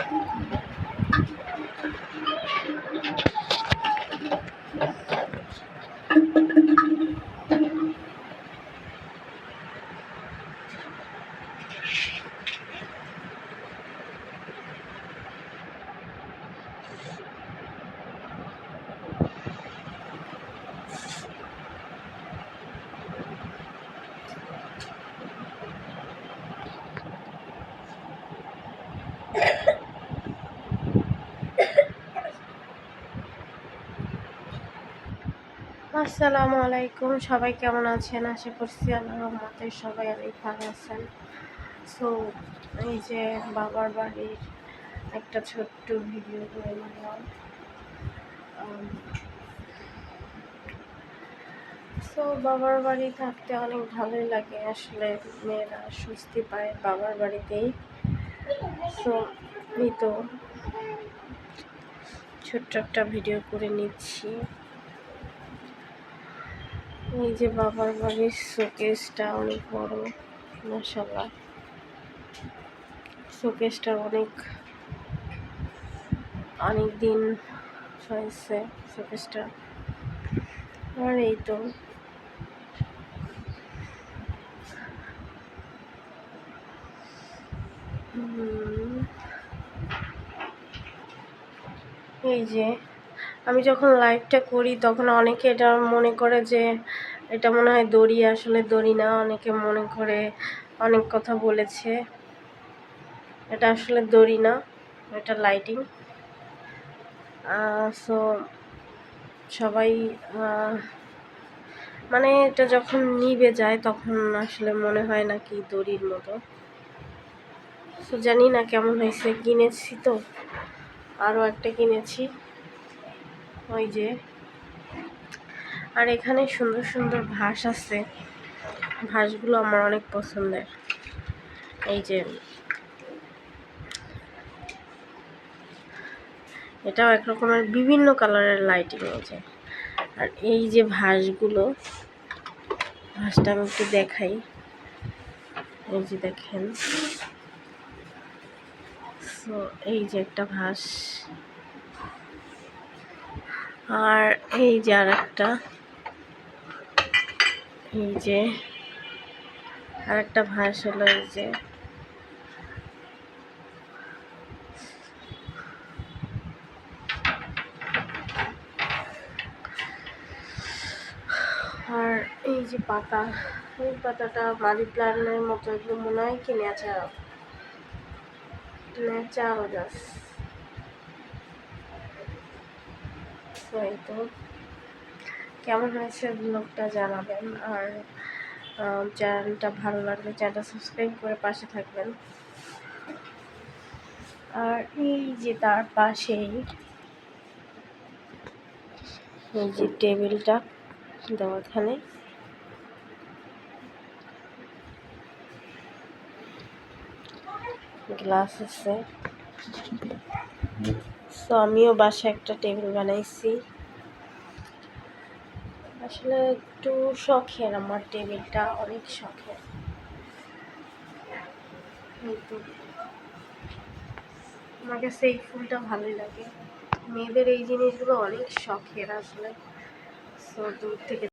アメリカの人たちは、この人たちは。আসসালামু আলাইকুম। সবাই কেমন আছেন? আশা করছি আল্লাহ রহমতে সবাই অনেক ভালো আছেন। সো এই যে বাবার বাড়ির একটা ছোট্ট ভিডিও করে নিলাম। সো বাবার বাড়ি থাকতে অনেক ভালোই লাগে। আসলে মেয়েরা স্বস্তি পায় বাবার বাড়িতেই। সো এই তো ছোট্ট একটা ভিডিও করে নিচ্ছি। এই যে বাবার বাড়ির শোকেসটা অনেক বড় মশালা শোকেসটা অনেক অনেক দিন হয়েছে শোকেসটা। আর এই তো। এই যে আমি যখন লাইভটা করি, তখন অনেকে এটা মনে করে যে, এটা মনে হয় দড়ি, আসলে দড়ি না। অনেকে মনে করে অনেক কথা বলেছে। এটা আসলে দড়ি না, এটা লাইটিং সো সবাই মানে এটা যখন নিবে যায়, তখন আসলে মনে হয় না কি দড়ির মতো। তো জানি না কেমন হয়েছে। কিনেছি তো আরও একটা কিনেছি। ওই যে। আর এখানে সুন্দর সুন্দর ভাস আছে। ভাসগুলো আমার অনেক পছন্দের। এই যে। এটাও এক রকমের বিভিন্ন কালারের লাইটিং আছে আর এই যে ভাসগুলো, ভাসটা আমি একটু দেখাই। এই যে দেখেন। তো এই যে একটা ভাস। আর এই যে আর একটা এই যে আর একটা ভাস হলো এই যে। আর এই যে পাতা, এই পাতাটা মানি প্ল্যান্টের মতো এগুলো মনে হয় কি ন্যাচারাল এই তো। কেমন হয়েছে ব্লগটা জানাবেন আর চ্যানেলটা ভালো লাগলে চ্যানেলটা সাবস্ক্রাইব করে পাশে থাকবেন। আর এই যে তার পাশেই এই যে টেবিলটা দেওয়া এখানে গ্লাস আছে তো আমিও বাসায় একটা টেবিল বানাইছি। আসলে একটু শখের আমার টেবিলটা, অনেক শখের। আমার কাছে এই ফুলটা ভালোই লাগে। মেয়েদের এই জিনিসগুলো অনেক শখের আসলে। সো দূর থেকে